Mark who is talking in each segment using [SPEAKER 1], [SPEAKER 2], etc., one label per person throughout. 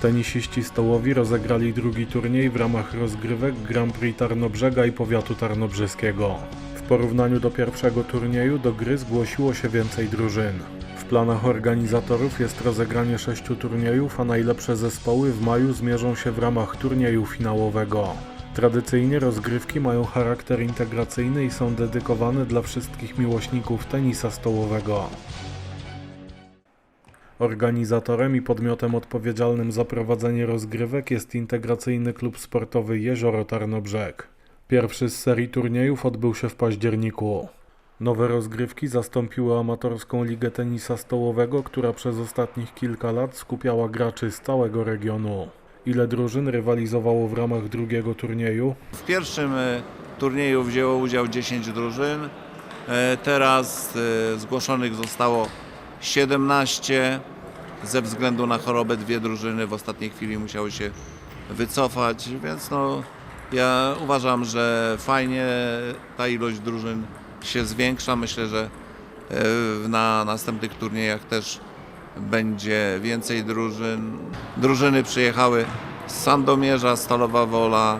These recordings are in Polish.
[SPEAKER 1] Tenisiści stołowi rozegrali drugi turniej w ramach rozgrywek Grand Prix Tarnobrzega i powiatu tarnobrzeskiego. W porównaniu do pierwszego turnieju do gry zgłosiło się więcej drużyn. W planach organizatorów jest rozegranie sześciu turniejów, a najlepsze zespoły w maju zmierzą się w ramach turnieju finałowego. Tradycyjnie rozgrywki mają charakter integracyjny i są dedykowane dla wszystkich miłośników tenisa stołowego. Organizatorem i podmiotem odpowiedzialnym za prowadzenie rozgrywek jest Integracyjny Klub Sportowy Jezioro Tarnobrzeg. Pierwszy z serii turniejów odbył się w październiku. Nowe rozgrywki zastąpiły amatorską ligę tenisa stołowego, która przez ostatnich kilka lat skupiała graczy z całego regionu. Ile drużyn rywalizowało w ramach drugiego turnieju?
[SPEAKER 2] W pierwszym e, turnieju wzięło udział 10 drużyn. E, Teraz e, zgłoszonych zostało 17. Ze względu na chorobę dwie drużyny w ostatniej chwili musiały się wycofać, więc no, ja uważam, że fajnie ta ilość drużyn się zwiększa. Myślę, że e, na następnych turniejach też będzie więcej drużyn. Drużyny przyjechały z Sandomierza, Stalowa Wola,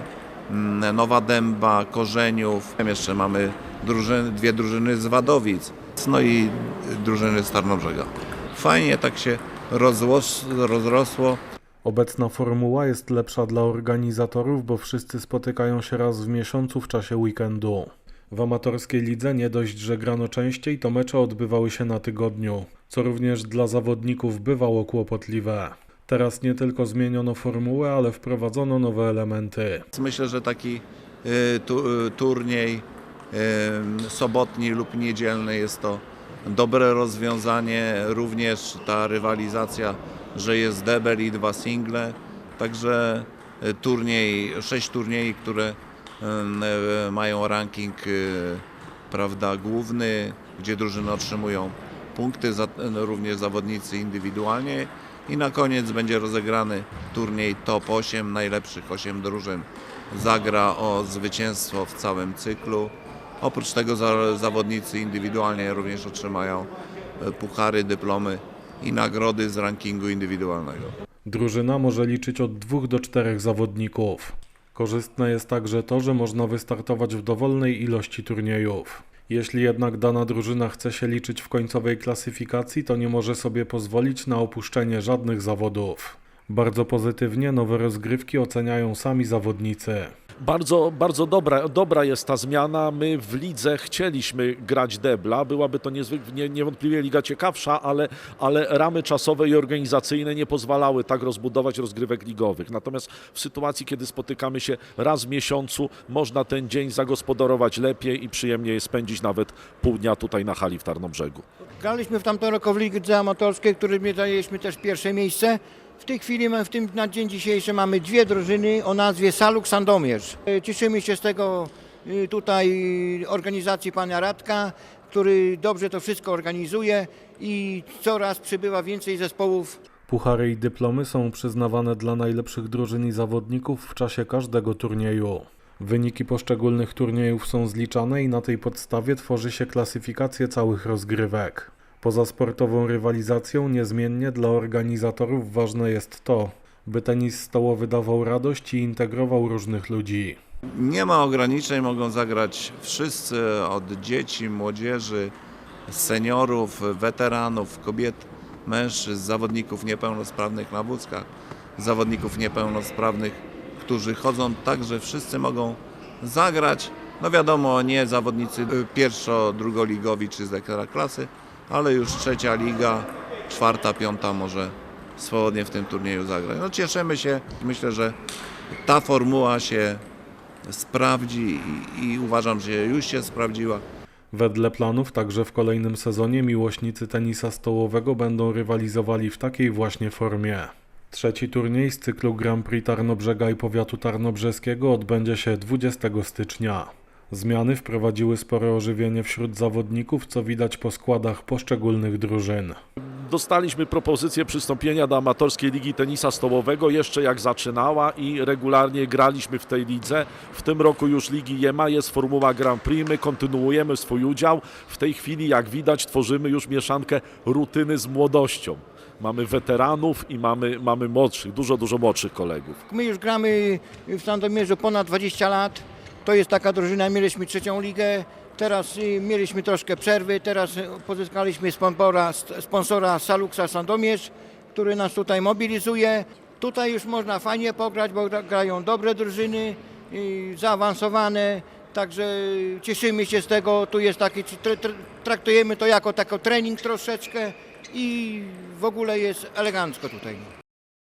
[SPEAKER 2] mm, Nowa Dęba, Korzeniów. Jeszcze mamy drużyny, dwie drużyny z Wadowic, no i drużyny z Tarnobrzega. Fajnie tak się rozłos, rozrosło.
[SPEAKER 1] Obecna formuła jest lepsza dla organizatorów, bo wszyscy spotykają się raz w miesiącu w czasie weekendu. W amatorskiej lidze nie dość, że grano częściej, to mecze odbywały się na tygodniu, co również dla zawodników bywało kłopotliwe. Teraz nie tylko zmieniono formułę, ale wprowadzono nowe elementy.
[SPEAKER 2] Myślę, że taki y, tu, y, turniej y, sobotni lub niedzielny jest to dobre rozwiązanie. Również ta rywalizacja, że jest debel i dwa single. Także y, turniej, sześć turniej, które y, mają ranking y, prawda, główny, gdzie drużyny otrzymują punkty, za, również zawodnicy indywidualnie. I na koniec będzie rozegrany turniej top 8, najlepszych 8 drużyn zagra o zwycięstwo w całym cyklu. Oprócz tego za, zawodnicy indywidualnie również otrzymają e, puchary, dyplomy i nagrody z rankingu indywidualnego.
[SPEAKER 1] Drużyna może liczyć od dwóch do czterech zawodników. Korzystne jest także to, że można wystartować w dowolnej ilości turniejów. Jeśli jednak dana drużyna chce się liczyć w końcowej klasyfikacji, to nie może sobie pozwolić na opuszczenie żadnych zawodów. Bardzo pozytywnie nowe rozgrywki oceniają sami zawodnicy.
[SPEAKER 3] Bardzo, bardzo dobra, dobra jest ta zmiana. My w lidze chcieliśmy grać debla. Byłaby to niezwyk, nie, niewątpliwie liga ciekawsza, ale, ale ramy czasowe i organizacyjne nie pozwalały tak rozbudować rozgrywek ligowych. Natomiast w sytuacji, kiedy spotykamy się raz w miesiącu, można ten dzień zagospodarować lepiej i przyjemniej spędzić nawet pół dnia tutaj na hali w Tarnobrzegu.
[SPEAKER 4] Graliśmy w tamtym roku w lidze amatorskiej, w której zajęliśmy też pierwsze miejsce. W tej chwili w tym na dzień dzisiejszy mamy dwie drużyny o nazwie Saluk Sandomierz. E, Cieszymy się z tego e, tutaj organizacji pana Radka, który dobrze to wszystko organizuje i coraz przybywa więcej zespołów
[SPEAKER 1] Puchary i dyplomy są przyznawane dla najlepszych drużyn i zawodników w czasie każdego turnieju. Wyniki poszczególnych turniejów są zliczane i na tej podstawie tworzy się klasyfikację całych rozgrywek. Poza sportową rywalizacją niezmiennie dla organizatorów ważne jest to, by tenis stołowy dawał radość i integrował różnych ludzi.
[SPEAKER 2] Nie ma ograniczeń, mogą zagrać wszyscy, od dzieci, młodzieży, seniorów, weteranów, kobiet, mężczyzn, zawodników niepełnosprawnych na wózkach, zawodników niepełnosprawnych, którzy chodzą, także wszyscy mogą zagrać. No wiadomo, nie zawodnicy y, pierwszo, drugoligowi czy z ekstraklasy, ale już trzecia liga, czwarta, piąta może swobodnie w tym turnieju zagrać. No cieszymy się, myślę, że ta formuła się sprawdzi i, i uważam, że już się sprawdziła.
[SPEAKER 1] Wedle planów także w kolejnym sezonie miłośnicy tenisa stołowego będą rywalizowali w takiej właśnie formie. Trzeci turniej z cyklu Grand Prix Tarnobrzega i Powiatu Tarnobrzeskiego odbędzie się 20 stycznia. Zmiany wprowadziły spore ożywienie wśród zawodników, co widać po składach poszczególnych drużyn.
[SPEAKER 3] Dostaliśmy propozycję przystąpienia do amatorskiej ligi tenisa stołowego jeszcze jak zaczynała i regularnie graliśmy w tej lidze. W tym roku już ligi nie ma, jest formuła Grand Prix, my kontynuujemy swój udział. W tej chwili, jak widać, tworzymy już mieszankę rutyny z młodością. Mamy weteranów i mamy, mamy młodszych, dużo, dużo młodszych kolegów.
[SPEAKER 4] My już gramy w Sandomierzu ponad 20 lat. To jest taka drużyna, mieliśmy trzecią ligę. Teraz y, mieliśmy troszkę przerwy. Teraz y, pozyskaliśmy sponsora, sponsora Saluxa Sandomierz, który nas tutaj mobilizuje. Tutaj już można fajnie pograć, bo gra- grają dobre drużyny, y, zaawansowane. Także cieszymy się z tego. Tu jest taki, tr- tr- traktujemy to jako taki trening troszeczkę i w ogóle jest elegancko tutaj.